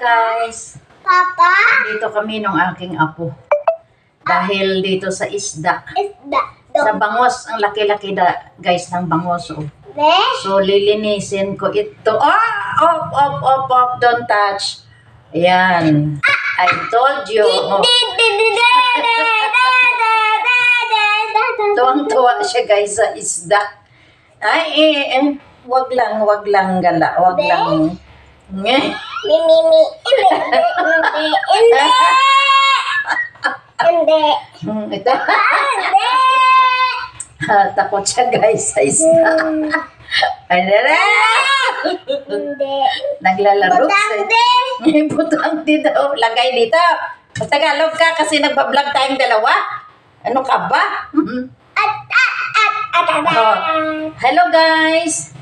Guys, Papa? dito kami nung aking apo. Dahil dito sa isda. Isda. Sa bangos, ang laki-laki da, guys, ng bangos. Oh. So, lilinisin ko ito. Oh, off, off, off, off, don't touch. Ayan. I told you. Oh. Tuwang-tuwa siya, guys, sa isda. Ay, eh, eh. Wag lang, wag lang gala. Wag lang. Ngeh. Mi, mi, mi. Hindi, hindi, hindi. Hindi. Hmm, Ito. Hindi. Takot siya guys sa isda. Ay, dara. Hindi. Naglalaro Butang siya. din. Butang din daw. Lagay dito. Tagalog ka kasi nagbablog tayong dalawa. Ano ka ba? At, Oh. Hello guys.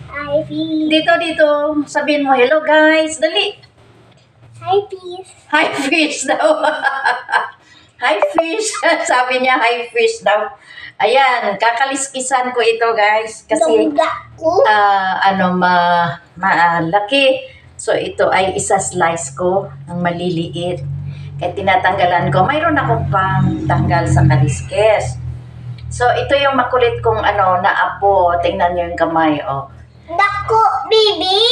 Peace. Dito, dito. Sabihin mo, hello guys. Dali. Hi, peace. Hi fish daw. hi fish. Sabi niya, hi fish daw. Ayan, kakaliskisan ko ito guys. Kasi, ah, ano, ma, malaki. So, ito ay isa-slice ko ng maliliit. Kaya tinatanggalan ko. Mayroon akong pang tanggal sa kaliskes. So, ito yung makulit kong ano, na apo. Tingnan niyo yung kamay, oh. Dako, baby.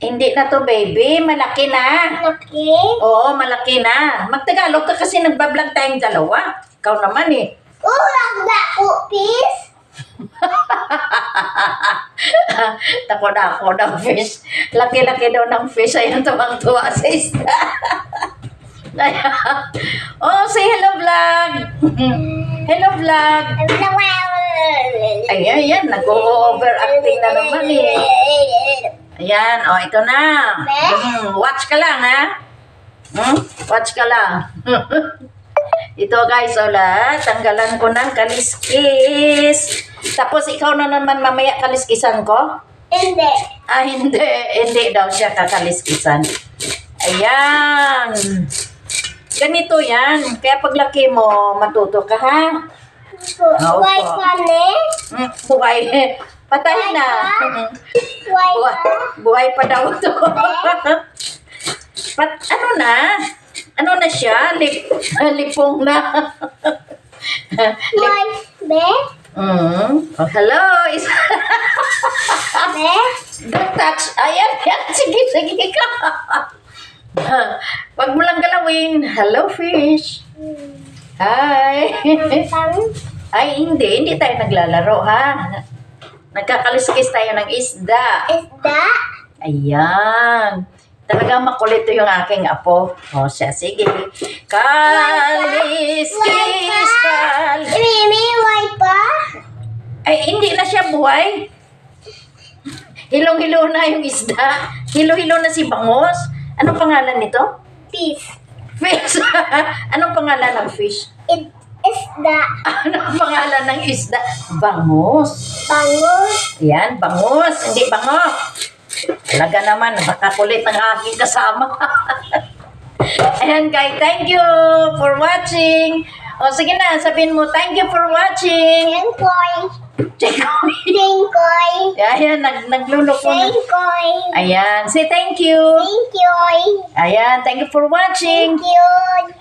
Hindi na to, baby. Malaki na. Laki. Oo, malaki na. Magtagalog ka kasi nagbablog tayong dalawa. Ikaw naman eh. Ulang dako, peace. Tako na ako ng fish. Laki-laki daw ng fish. Ayan, tumang-tuwa sa isda. Oh, say hello vlog. hello vlog. Ayan, ayan. Nag-overacting na naman eh. Ayan, oh, ito na. Hmm, watch ka lang, ha? Hmm? Watch ka lang. ito guys, ola, tanggalan ko ng kaliskis. Tapos ikaw na naman mamaya kaliskisan ko? Hindi. Ah, hindi. Hindi daw siya kakaliskisan. Ayan. Ganito yan. Kaya paglaki mo, matuto ka, ha? Opo. White one eh? Mm, buhay. Patay na. Buhay, buhay pa daw to. Pat, ano na? Ano na siya? Lip, lipong na. Lip, White be? mm. oh, hello. Is, Be? don't touch. Ayan, yan. Sige, sige ka. Wag mo lang galawin. Hello, fish. Hi. Pang Ay, hindi. Hindi tayo naglalaro, ha? Nagkakaliskis tayo ng isda. isda? Ayan. Talagang makulit yung aking apo. O siya, sige. Kaliskis, kal... Mimi, white pa? Ay, hindi na siya buhay. Hilong-hilo na yung isda. Hilo-hilo na si Bangos. Anong pangalan nito? Peace. Fish. Anong pangalan ng fish? It, isda. Anong pangalan ng isda? Bangos. Bangus. Yan, bangus. Hindi bango. Talaga naman, makakulit ang aking kasama. Ayan guys, thank you for watching. O sige na, sabihin mo, thank you for watching. Tengkoy. Chekoy. Tengkoy. Ayan, nag, nagluloko na. Tengkoy. Ayan, say thank you. Thank you. Ayan, thank you for watching. Thank you.